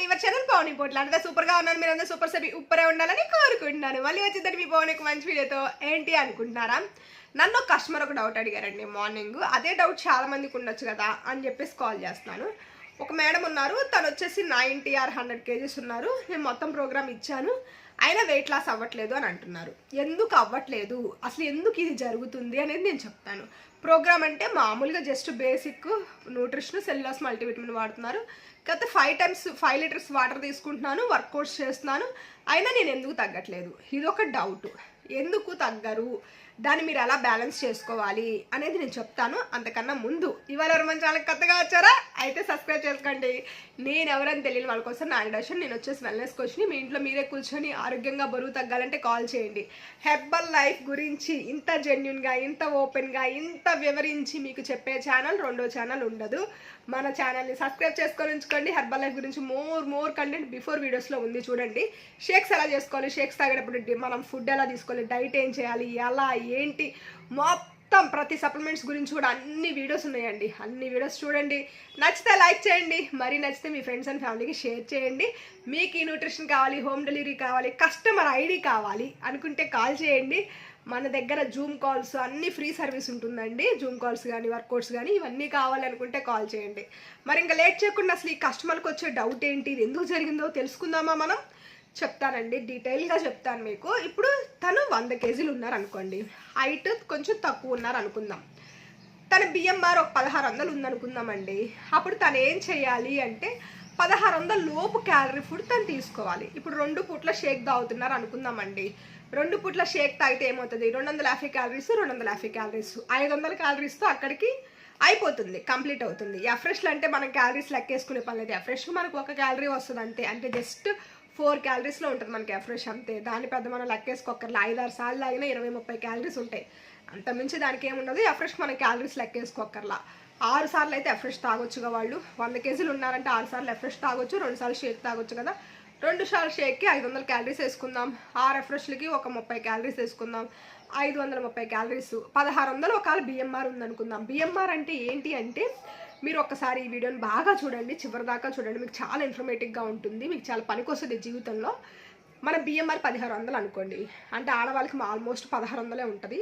To your channel Pavani Potla అంటే సూపర్గా ఉన్నాను మీరు అందరూ సూపర్ సభి ఉప్పరే ఉండాలని కోరుకుంటున్నాను. మళ్ళీ వచ్చిందండి మీ పవనికి మంచి వీడియోతో ఏంటి అనుకుంటున్నారా? నన్ను ఒక కస్టమర్ ఒక డౌట్ అడిగారండి మార్నింగ్ అదే డౌట్ చాలా మందికి ఉండొచ్చు కదా అని చెప్పేసి కాల్ చేస్తున్నాను. ఒక మేడం ఉన్నారు తను వచ్చేసి నైంటీ ఆర్ హండ్రెడ్ కేజీస్ ఉన్నారు. నేను మొత్తం ప్రోగ్రామ్ ఇచ్చాను. అయినా వెయిట్ లాస్ అవ్వట్లేదు అని అంటున్నారు. ఎందుకు అవ్వట్లేదు? అసలు ఎందుకు ఇది జరుగుతుంది అనేది నేను చెప్తాను. ప్రోగ్రామ్ అంటే మామూలుగా జస్ట్ బేసిక్ న్యూట్రిషన్ సెల్లాస్ మల్టీవిటమిన్ వాడుతున్నారు. కాకపోతే five times five litres water తీసుకుంటున్నాను వర్కౌట్స్ చేస్తున్నాను. అయినా నేను ఎందుకు తగ్గట్లేదు? ఇది ఒక డౌట్ ఎందుకు తగ్గరు? దాన్ని మీరు ఎలా బ్యాలెన్స్ చేసుకోవాలి అనేది నేను చెప్తాను. అంతకన్నా ముందు ఇవాళ ఎవరు మంచి వాళ్ళకి కొత్తగా వచ్చారా అయితే సబ్స్క్రైబ్ చేసుకోండి. నేను ఎవరైనా తెలియని వాళ్ళ కోసం నా ఇండక్షన్ నేను వచ్చేసి వెల్నెస్ కోచ్ని మీ ఇంట్లో మీరే కూర్చొని ఆరోగ్యంగా బరువు తగ్గాలంటే కాల్ చేయండి. హెర్బల్ లైఫ్ గురించి ఇంత జెన్యున్గా ఇంత ఓపెన్గా ఇంత వివరించి మీకు చెప్పే ఛానల్ రెండో ఛానల్ ఉండదు. మన ఛానల్ని సబ్స్క్రైబ్ చేసుకొని ఉంచుకోండి. హెర్బల్ లైఫ్ గురించి మోర్ మోర్ కంటెంట్ బిఫోర్ వీడియోస్లో ఉంది చూడండి. షేక్స్ ఎలా చేసుకోవాలి? షేక్స్ తాగేటప్పుడు మనం ఫుడ్ ఎలా తీసుకోవాలి? డైట్ ఏం చేయాలి? ఎలా ఏంటి? మొత్తం ప్రతి సప్లిమెంట్స్ గురించి కూడా అన్ని వీడియోస్ ఉన్నాయండి. అన్ని వీడియోస్ చూడండి. నచ్చితే లైక్ చేయండి. మరీ నచ్చితే మీ ఫ్రెండ్స్ అండ్ ఫ్యామిలీకి షేర్ చేయండి. మీకు ఈ న్యూట్రిషన్ కావాలి హోమ్ డెలివరీ కావాలి కస్టమర్ ఐడి కావాలి అనుకుంటే కాల్ చేయండి. మన దగ్గర జూమ్ కాల్స్ అన్ని ఫ్రీ సర్వీస్ ఉంటుందండి. జూమ్ కాల్స్ కానీ వర్కౌట్స్ కానీ ఇవన్నీ కావాలనుకుంటే కాల్ చేయండి. మరి ఇంకా లేట్ చేయకుండా అసలు ఈ కస్టమర్కి వచ్చే డౌట్ ఏంటి? ఇది ఎందుకు జరిగిందో తెలుసుకుందామా మనం? చెప్తానండి డీటెయిల్గా చెప్తాను మీకు. ఇప్పుడు తను వంద కేజీలు ఉన్నారు అనుకోండి హైట్ కొంచెం తక్కువ ఉన్నారు అనుకుందాం తన బిఎంఆర్ ఒక పదహారు వందలు ఉందనుకుందామండి. అప్పుడు తను ఏం చేయాలి అంటే పదహారు వందల లోపు క్యాలరీ ఫుడ్ తను తీసుకోవాలి. ఇప్పుడు రెండు పూట్ల షేక్ తాగుతున్నారు అనుకుందామండి రెండు పూట్ల షేక్ తాగితే ఏమవుతుంది? రెండు వందల యాభై క్యాలరీస్ రెండు వందల యాభై క్యాలరీస్. ఐదు వందల క్యాలరీస్తో అక్కడికి అయిపోతుంది కంప్లీట్ అవుతుంది. ఎఫ్రెష్లు అంటే మనం క్యాలరీస్ లెక్కేసుకునే పని లేదు. ఎఫ్రెష్ మనకు ఒక క్యాలరీ వస్తుంది అంతే. అంటే జస్ట్ ఫోర్ క్యాలరీస్లో ఉంటుంది మనకి ఎఫ్రెష్ అంతే. దాని పెద్ద మనం లెక్కేసుకోకర్లే ఐదు ఆరు సార్లు తాగినా ఇరవై ముప్పై క్యాలరీస్ ఉంటాయి. అంత మించి దానికి ఏముండదు ఎఫ్రెష్ మన క్యాలరీస్ లెక్కేసుకోకర్లా ఆరు సార్లు అయితే ఎఫ్రెష్ తాగొచ్చుగా వాళ్ళు. వంద కేజీలు ఉన్నారంటే ఆరు సార్లు ఎఫ్రెష్ తాగొచ్చు. రెండు సార్లు షేక్ తాగొచ్చు కదా. రెండు షాల్ షేక్కి ఐదు వందల క్యాలరీస్ వేసుకుందాం. ఆ ఎఫ్రెష్లకి ఒక ముప్పై క్యాలరీస్ వేసుకుందాం. ఐదు వందల ముప్పై క్యాలరీస్ పదహారు వందలు ఒకవేళ బిఎంఆర్ ఉందనుకుందాం. బిఎంఆర్ అంటే ఏంటి అంటే మీరు ఒక్కసారి ఈ వీడియోని బాగా చూడండి చివరి దాకా చూడండి. మీకు చాలా ఇన్ఫర్మేటివ్గా ఉంటుంది మీకు చాలా పనికొస్తుంది జీవితంలో. మన బిఎంఆర్ పదిహారు వందలు అనుకోండి. అంటే ఆడవాళ్ళకి ఆల్మోస్ట్ పదహారు వందలే ఉంటుంది.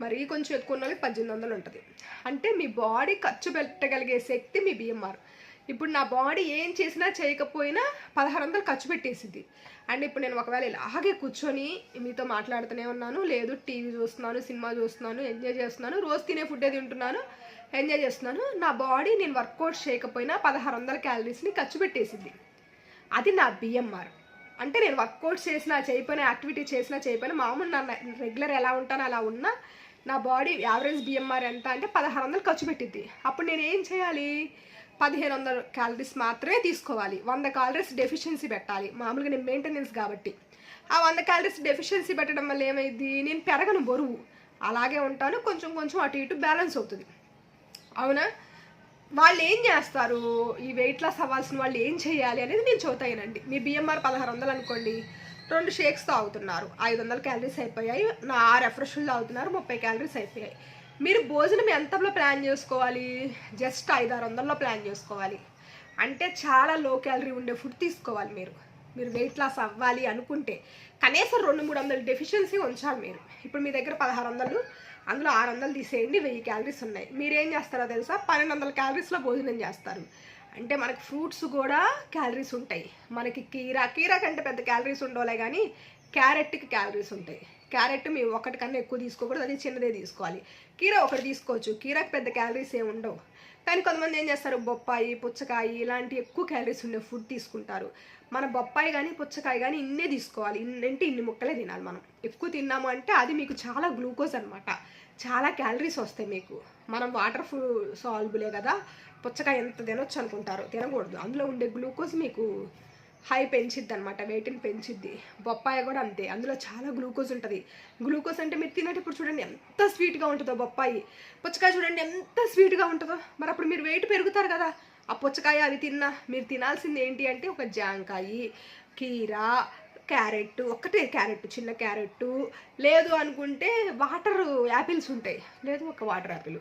మరీ కొంచెం ఎక్కువ ఉన్న వాళ్ళకి పద్దెనిమిది వందలు ఉంటుంది. అంటే మీ బాడీ ఖర్చు పెట్టగలిగే శక్తి మీ బిఎంఆర్ ఇప్పుడు నా బాడీ ఏం చేసినా చేయకపోయినా పదహారు వందలు ఖర్చు పెట్టేసింది. అండ్ ఇప్పుడు నేను ఒకవేళ ఇలాగే కూర్చొని మీతో మాట్లాడుతూనే ఉన్నాను. లేదు టీవీ చూస్తున్నాను సినిమా చూస్తున్నాను ఎంజాయ్ చేస్తున్నాను రోజు తినే ఫుడ్ తింటున్నాను ఎంజాయ్ చేస్తున్నాను. నా బాడీ నేను వర్కౌట్ చేయకపోయినా పదహారు వందల క్యాలరీస్ని ఖర్చు పెట్టేసింది. అది నా బిఎంఆర్. అంటే నేను వర్కౌట్ చేసినా చేయకపోయినా యాక్టివిటీ చేసినా చేయకపోయినా మామూలు నా రెగ్యులర్ ఎలా ఉంటానో అలా ఉన్నా నా బాడీ యావరేజ్ బిఎంఆర్ ఎంత అంటే పదహారు వందలు ఖర్చు పెట్టింది అప్పుడు నేను ఏం చేయాలి? పదిహేను వందల క్యాలరీస్ మాత్రమే తీసుకోవాలి. వంద క్యాలరీస్ డెఫిషియన్సీ పెట్టాలి. మామూలుగా నేను మెయింటెనెన్స్ కాబట్టి. ఆ వంద క్యాలరీస్ డెఫిషియన్సీ పెట్టడం వల్ల ఏమైంది? నేను పెరగను బరువు. అలాగే ఉంటాను. కొంచెం కొంచెం అటు ఇటు బ్యాలెన్స్ అవుతుంది. అవునా? వాళ్ళు ఏం చేస్తారు? ఈ వెయిట్ లాస్ అవ్వాల్సిన వాళ్ళు ఏం చేయాలి అనేది నేను చూతాయనండి మీ బిఎంఆర్ పదహారు వందలు అనుకోండి. రెండు షేక్స్ తాగుతున్నారు ఐదు వందల క్యాలరీస్ అయిపోయాయి. నా ఆరు ఎఫ్రెష్లు తాగుతున్నారు ముప్పై క్యాలరీస్ అయిపోయాయి. మీరు భోజనం ఎంతలో ప్లాన్ చేసుకోవాలి? జస్ట్ ఐదు ఆరు వందల్లో ప్లాన్ చేసుకోవాలి. అంటే చాలా లో క్యాలరీ ఉండే ఫుడ్ తీసుకోవాలి మీరు. మీరు వెయిట్ లాస్ అవ్వాలి అనుకుంటే కనీసం రెండు మూడు వందలు డెఫిషియన్సీ ఉంచాలి మీరు. ఇప్పుడు మీ దగ్గర పదహారు వందలు అందులో ఆరు వందలు తీసేయండి వెయ్యి క్యాలరీస్ ఉన్నాయి. మీరేం చేస్తారో తెలుసా? పన్నెండు వందల క్యాలరీస్లో భోజనం చేస్తారు. అంటే మనకి ఫ్రూట్స్ కూడా క్యాలరీస్ ఉంటాయి. మనకి కీరా కీరా కంటే పెద్ద క్యాలరీస్ ఉండవులే కానీ క్యారెట్కి క్యాలరీస్ ఉంటాయి. క్యారెట్ మేము ఒకటి కన్నా ఎక్కువ తీసుకోకూడదు అది చిన్నదే తీసుకోవాలి. కీర ఒకటి తీసుకోవచ్చు కీరాకి పెద్ద క్యాలరీస్ ఏమి ఉండవు. కానీ కొంతమంది ఏం చేస్తారు బొప్పాయి పుచ్చకాయ ఇలాంటి ఎక్కువ క్యాలరీస్ ఉండే ఫుడ్ తీసుకుంటారు. మన బొప్పాయి కానీ పుచ్చకాయ కానీ ఇన్నే తీసుకోవాలి. ఇన్నంటే ఇన్ని ముక్కలే తినాలి మనం. ఎక్కువ తిన్నాము అంటే అది మీకు చాలా గ్లూకోజ్ అనమాట చాలా క్యాలరీస్ వస్తాయి మీకు. మనం వాటర్ ఫుడ్ సాల్బులే కదా పుచ్చకాయ ఎంత తినొచ్చు అనుకుంటారు తినకూడదు. అందులో ఉండే గ్లూకోజ్ మీకు హై పెంచిద్ది అనమాట వెయిట్ని పెంచిద్ది. బొప్పాయి కూడా అంతే అందులో చాలా గ్లూకోజ్ ఉంటుంది. గ్లూకోజ్ అంటే మీరు తినేటప్పుడు చూడండి ఎంత స్వీట్గా ఉంటుందో బొప్పాయి. పుచ్చకాయ చూడండి ఎంత స్వీట్గా ఉంటుందో. మరి అప్పుడు మీరు వెయిట్ పెరుగుతారు కదా ఆ పుచ్చకాయ అది తిన్నా మీరు తినాల్సింది ఏంటి అంటే ఒక జాంకాయి కీరా క్యారెట్ ఒక్కటే క్యారెట్ చిన్న క్యారెట్ లేదు అనుకుంటే వాటర్ యాపిల్స్ ఉంటాయి. లేదు ఒక వాటర్ యాపిల్.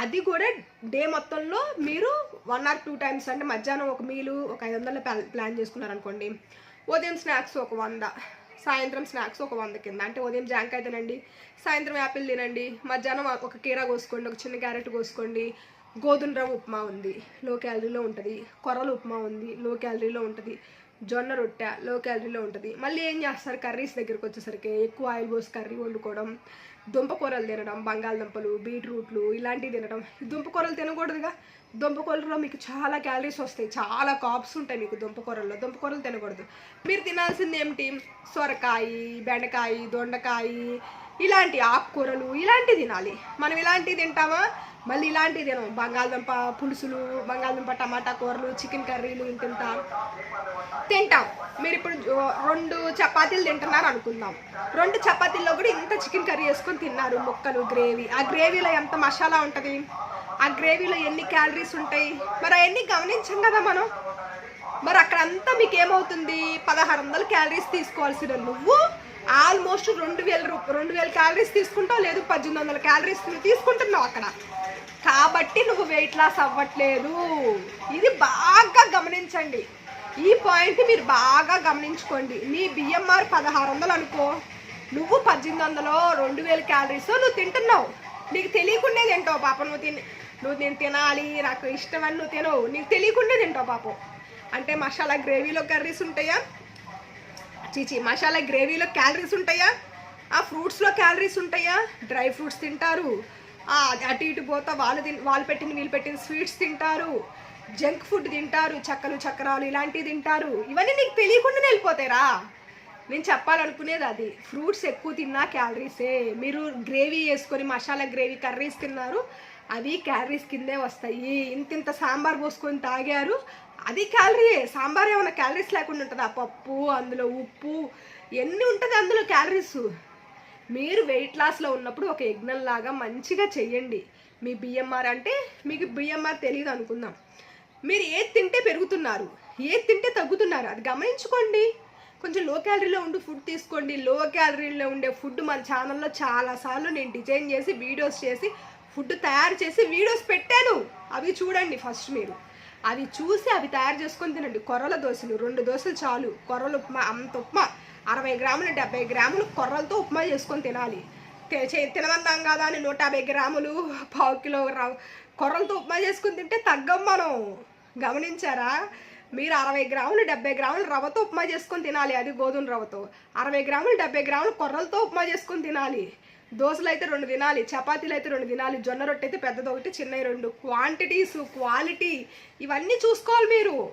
అది కూడా డే మొత్తంలో మీరు వన్ ఆర్ టూ టైమ్స్ అంటే మధ్యాహ్నం ఒక మీలు ఒక ఐదు వందల ప్లాన్ చేసుకున్నారనుకోండి. ఉదయం స్నాక్స్ ఒక వంద సాయంత్రం స్నాక్స్ ఒక వంద కింద. అంటే ఉదయం జాంకాయ తినండి సాయంత్రం యాపిల్ తినండి మధ్యాహ్నం ఒక కీరా కోసుకోండి ఒక చిన్న క్యారెట్ కోసుకోండి. గోధుమ రవ్వ ఉప్మా ఉంది లో క్యాలరీలో ఉంటుంది. కొర్రల ఉప్మా ఉంది లో క్యాలరీలో ఉంటుంది. జొన్న రొట్టె లో క్యాలరీలో ఉంటుంది. మళ్ళీ ఏం చేస్తారు? కర్రీస్ దగ్గరికి వచ్చేసరికి ఎక్కువ ఆయిల్ పోసి కర్రీ వండుకోవడం దుంప కూరలు తినడం బంగాళదుంపలు బీట్రూట్లు ఇలాంటివి తినడం. దుంపకూరలు దుంప కూరలు తినకూడదుగా? దుంప కూరలో మీకు చాలా క్యాలరీస్ వస్తాయి. చాలా కాప్స్ ఉంటాయి మీకు దుంప దుంపకూరలు దుంప కూరలు తినకూడదు. మీరు తినాల్సింది ఏమిటి? సొరకాయ బెండకాయ దొండకాయ ఇలాంటి ఆకుకూరలు ఇలాంటివి తినాలి. మనం ఇలాంటివి తింటామా? మళ్ళీ ఇలాంటివి తినం బంగాళదుంప పులుసులు బంగాళదుంప టమాటా కూరలు చికెన్ కర్రీలు ఇంత తింటాం. మీరు ఇప్పుడు రెండు చపాతీలు తింటున్నారు అనుకుందాం. రెండు చపాతీల్లో కూడా ఇంత చికెన్ కర్రీ వేసుకొని తిన్నారు ముక్కలు గ్రేవీ. ఆ గ్రేవీలో ఎంత మసాలా ఉంటుంది? ఆ గ్రేవీలో ఎన్ని క్యాలరీస్ ఉంటాయి? మరి అవన్నీ గమనించాం కదా మనం. మరి అక్కడ అంతా మీకు ఏమవుతుంది? పదహారు వందల క్యాలరీస్ తీసుకోవాల్సిన నువ్వు ఆల్మోస్ట్ రెండు వేల రూప రెండు వేల క్యాలరీస్ తీసుకుంటావు? లేదు పద్దెనిమిది వందల క్యాలరీస్ తీసుకుంటున్నావు అక్కడ? కాబట్టి నువ్వు వెయిట్ లాస్ అవ్వట్లేదు. ఇది బాగా గమనించండి. ఈ పాయింట్ మీరు బాగా గమనించుకోండి. నీ బిఎంఆర్ పదహారు వందలు అనుకో. నువ్వు పద్దెనిమిది వందలు రెండు వేల క్యాలరీస్ నువ్వు తింటున్నావు. నీకు తెలియకుండా తింటావు పాప నువ్వు తిని నువ్వు నేను తినాలి నాకు ఇష్టం అని నువ్వు తినవు. నీకు తెలియకుండా తింటావు పాపం. అంటే మసాలా గ్రేవీలో కర్రీస్ ఉంటాయా? చీచి మసాలా గ్రేవీలో క్యాలరీస్ ఉంటాయా? ఆ ఫ్రూట్స్లో క్యాలరీస్ ఉంటాయా? డ్రై ఫ్రూట్స్ తింటారు. అటు ఇటు పోతా వాళ్ళు తిన్ వాళ్ళు పెట్టిన వీళ్ళు పెట్టిన స్వీట్స్ తింటారు జంక్ ఫుడ్ తింటారు చక్కలు చక్రాలు ఇలాంటివి తింటారు. ఇవన్నీ నీకు తెలియకుండానే వెళ్ళిపోతాయిరా. నేను చెప్పాలనుకునేది అది. ఫ్రూట్స్ ఎక్కువ తిన్నా క్యాలరీసే మీరు గ్రేవీ వేసుకొని మసాలా గ్రేవీ కర్రీస్ తిన్నారు అవి క్యాలరీస్ కిందే వస్తాయి. ఇంత ఇంత సాంబార్ పోసుకొని తాగారు అది క్యాలరీయే సాంబార్ ఏమైనా క్యాలరీస్ లేకుండా ఉంటుందా? పప్పు అందులో ఉప్పు ఎన్ని ఉంటుంది అందులో క్యాలరీస్? మీరు వెయిట్ లాస్లో ఉన్నప్పుడు ఒక యజ్ఞం లాగా మంచిగా చెయ్యండి. మీ బిఎంఆర్ అంటే మీకు బిఎంఆర్ తెలియదు అనుకుందాం. మీరు ఏది తింటే పెరుగుతున్నారు ఏది తింటే తగ్గుతున్నారు అది గమనించుకోండి. కొంచెం లో క్యాలరీలో ఉండి ఫుడ్ తీసుకోండి. లో క్యాలరీలో ఉండే ఫుడ్ మన ఛానల్లో చాలాసార్లు నేను డిజైన్ చేసి వీడియోస్ చేసి ఫుడ్ తయారు చేసి వీడియోస్ పెట్టాను. అవి చూడండి ఫస్ట్ మీరు. అవి చూసి అవి తయారు చేసుకొని తినండి. కొర్రల దోశలు రెండు దోశలు చాలు. కొరలు ఉప్మా అంత ఉప్మా. అరవై గ్రాములు డెబ్బై గ్రాములు కొర్రలతో ఉప్మా చేసుకొని తినాలి. తే- తినమన్నాం కదా అని నూట యాభై గ్రాములు పావు కిలో కొర్రలతో ఉప్మా చేసుకుని తింటే తగ్గం మనం. గమనించారా? మీరు అరవై గ్రాములు డెబ్బై గ్రాములు రవ్వతో ఉప్మా చేసుకొని తినాలి. అది గోధుమ రవ్వతో. అరవై గ్రాములు డెబ్బై గ్రాములు కొర్రలతో ఉప్మా చేసుకొని తినాలి. దోశలు అయితే రెండు తినాలి చపాతీలు అయితే రెండు తినాలి జొన్న రొట్టె అయితే పెద్దది ఒకటి చిన్నవి రెండు. క్వాంటిటీస్ క్వాలిటీ ఇవన్నీ చూసుకోవాలి మీరు.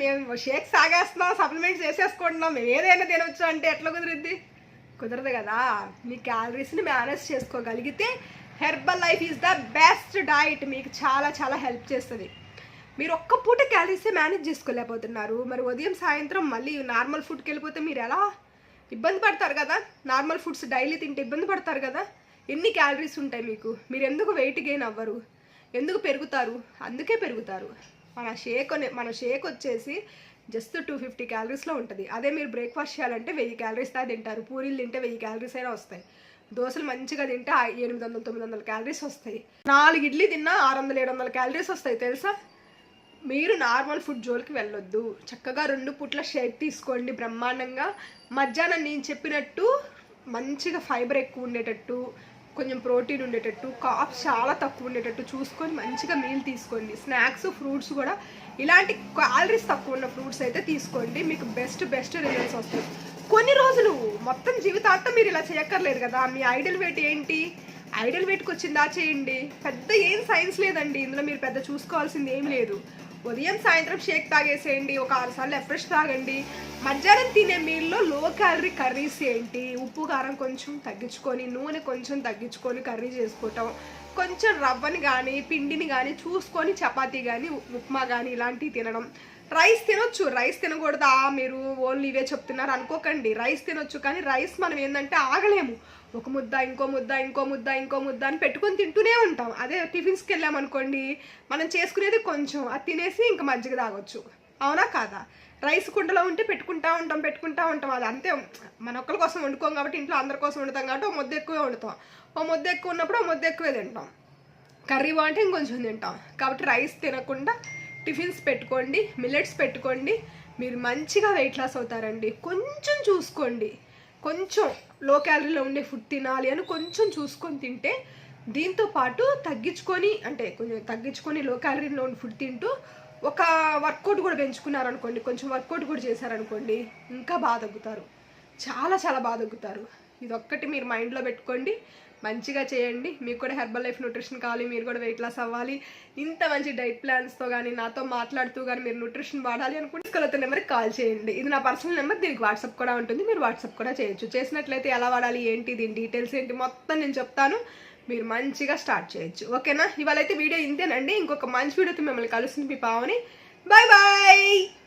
మేము షేక్ సాగేస్తున్నాం సప్లిమెంట్స్ వేసేసుకుంటున్నాం. మేము ఏదైనా తినొచ్చు అంటే ఎట్లా కుదిరిద్ది? కుదరదు కదా. మీ క్యాలరీస్ని మేనేజ్ చేసుకోగలిగితే Herbalife is the best diet మీకు చాలా చాలా హెల్ప్ చేస్తుంది. మీరు ఒక్క పూట క్యాలరీసే మేనేజ్ చేసుకోలేకపోతున్నారు. మరి ఉదయం సాయంత్రం మళ్ళీ నార్మల్ ఫుడ్కి వెళ్ళిపోతే మీరు ఎలా? ఇబ్బంది పడతారు కదా. నార్మల్ ఫుడ్స్ డైలీ తింటే ఇబ్బంది పడతారు కదా. ఎన్ని క్యాలరీస్ ఉంటాయి మీకు? మీరు ఎందుకు వెయిట్ గెయిన్ అవ్వరు? ఎందుకు పెరుగుతారు? అందుకే పెరుగుతారు. మన షేక్ అనే మన షేక్ వచ్చేసి జస్ట్ టూ ఫిఫ్టీ క్యాలరీస్లో ఉంటుంది. అదే మీరు బ్రేక్ఫాస్ట్ చేయాలంటే వెయ్యి క్యాలరీస్ దా తింటారు. పూరీలు తింటే వెయ్యి క్యాలరీస్ అయినా వస్తాయి. దోశలు మంచిగా తింటే ఎనిమిది వందల తొమ్మిది వందల క్యాలరీస్ వస్తాయి. నాలుగు ఇడ్లీ తిన్నా ఆరు వందల ఏడు వందల క్యాలరీస్ వస్తాయి. తెలుసా? మీరు నార్మల్ ఫుడ్ జోలికి వెళ్ళొద్దు. చక్కగా రెండు పుట్ల షేక్ తీసుకోండి బ్రహ్మాండంగా. మధ్యాహ్నం నేను చెప్పినట్టు మంచిగా ఫైబర్ ఎక్కువ ఉండేటట్టు కొంచెం ప్రోటీన్ ఉండేటట్టు కాప్స్ చాలా తక్కువ ఉండేటట్టు చూసుకొని మంచిగా మీల్ తీసుకోండి. స్నాక్స్ ఫ్రూట్స్ కూడా ఇలాంటి క్యాలరీస్ తక్కువ ఉన్న ఫ్రూట్స్ అయితే తీసుకోండి. మీకు బెస్ట్ బెస్ట్ రిజల్ట్స్ వస్తాయి. కొన్ని రోజులు మొత్తం జీవితాంతం మీరు ఇలా చేయక్కర్లేదు కదా. మీ ఐడల్ వెయిట్ ఏంటి? ఐడల్ వెయిట్కి వచ్చిందా? చేయండి. పెద్ద ఏం సైన్స్ లేదండి. ఇందులో మీరు పెద్ద చూసుకోవాల్సింది ఏం లేదు. ఉదయం సాయంత్రం షేక్ తాగేసేయండి ఒక ఆరు సార్లు ఎఫ్రెష్ తాగండి. మధ్యాహ్నం తినే మీల్లో లో క్యాలరీ కర్రీస్ ఏంటి? ఉప్పు కారం కొంచెం తగ్గించుకొని నూనె కొంచెం తగ్గించుకొని కర్రీ చేసుకోవటం కొంచెం రవ్వని కానీ పిండిని కానీ చూసుకొని చపాతీ కానీ ఉప్మా కానీ ఇలాంటివి తినడం. రైస్ తినొచ్చు రైస్ తినకూడదా? మీరు ఓన్లీ ఇవే చెప్తున్నారు అనుకోకండి. రైస్ తినొచ్చు కానీ రైస్ మనం ఏంటంటే ఆగలేము. ఒక ముద్ద ఇంకో ముద్ద ఇంకో ముద్ద ఇంకో ముద్ద అని పెట్టుకొని తింటూనే ఉంటాం. అదే టిఫిన్స్కి వెళ్ళామనుకోండి మనం చేసుకునేది కొంచెం అది తినేసి ఇంకా మజ్జిగ తాగొచ్చు. అవునా కాదా? రైస్ కుండలో ఉంటే పెట్టుకుంటా ఉంటాం పెట్టుకుంటా ఉంటాం. అది అంతే. మన ఒక్కరి కోసం వండుకోం కాబట్టి ఇంట్లో అందరి కోసం వండుతాం కాబట్టి ఓ ముద్ద ఎక్కువే వండుతాం. ఓ ముద్ద ఎక్కువ ఉన్నప్పుడు ఓ ముద్ద ఎక్కువే తింటాం. కర్రీ బాగుంటే ఇంకొంచెం తింటాం. కాబట్టి రైస్ తినకుండా టిఫిన్స్ పెట్టుకోండి మిల్లెట్స్ పెట్టుకోండి. మీరు మంచిగా వెయిట్ లాస్ అవుతారండి. కొంచెం చూసుకోండి. కొంచెం లో క్యాలరీలో ఉండే ఫుడ్ తినాలి అని కొంచెం చూసుకొని తింటే దీంతో పాటు తగ్గించుకొని అంటే కొంచెం తగ్గించుకొని లో క్యాలరీలో ఉన్న ఫుడ్ తింటూ ఒక వర్కౌట్ కూడా పెంచుకున్నారనుకోండి కొంచెం వర్కౌట్ కూడా చేశారనుకోండి ఇంకా బాగా తగ్గుతారు. చాలా చాలా బాగా తగ్గుతారు. ఇదొక్కటి మీరు మైండ్లో పెట్టుకోండి. మంచిగా చేయండి. మీకు కూడా హెర్బల్ లైఫ్ న్యూట్రిషన్ కావాలి మీరు కూడా వెయిట్ లాస్ అవ్వాలి. ఇంత మంచి డైట్ ప్లాన్స్తో కానీ నాతో మాట్లాడుతూ కానీ మీరు న్యూట్రిషన్ వాడాలి అనుకుంటే కొలత నెంబర్కి కాల్ చేయండి. ఇది నా పర్సనల్ నెంబర్ దీనికి వాట్సాప్ కూడా ఉంటుంది. మీరు వాట్సాప్ కూడా చేయొచ్చు. చేసినట్లయితే ఎలా వాడాలి ఏంటి దీని డీటెయిల్స్ ఏంటి మొత్తం నేను చెప్తాను. మీరు మంచిగా స్టార్ట్ చేయొచ్చు. ఓకేనా? ఇవాళ అయితే వీడియో ఇంతేనండి. ఇంకొక మంచి వీడియోతో మిమ్మల్ని కలుస్తుంది మీ పావని. Bye bye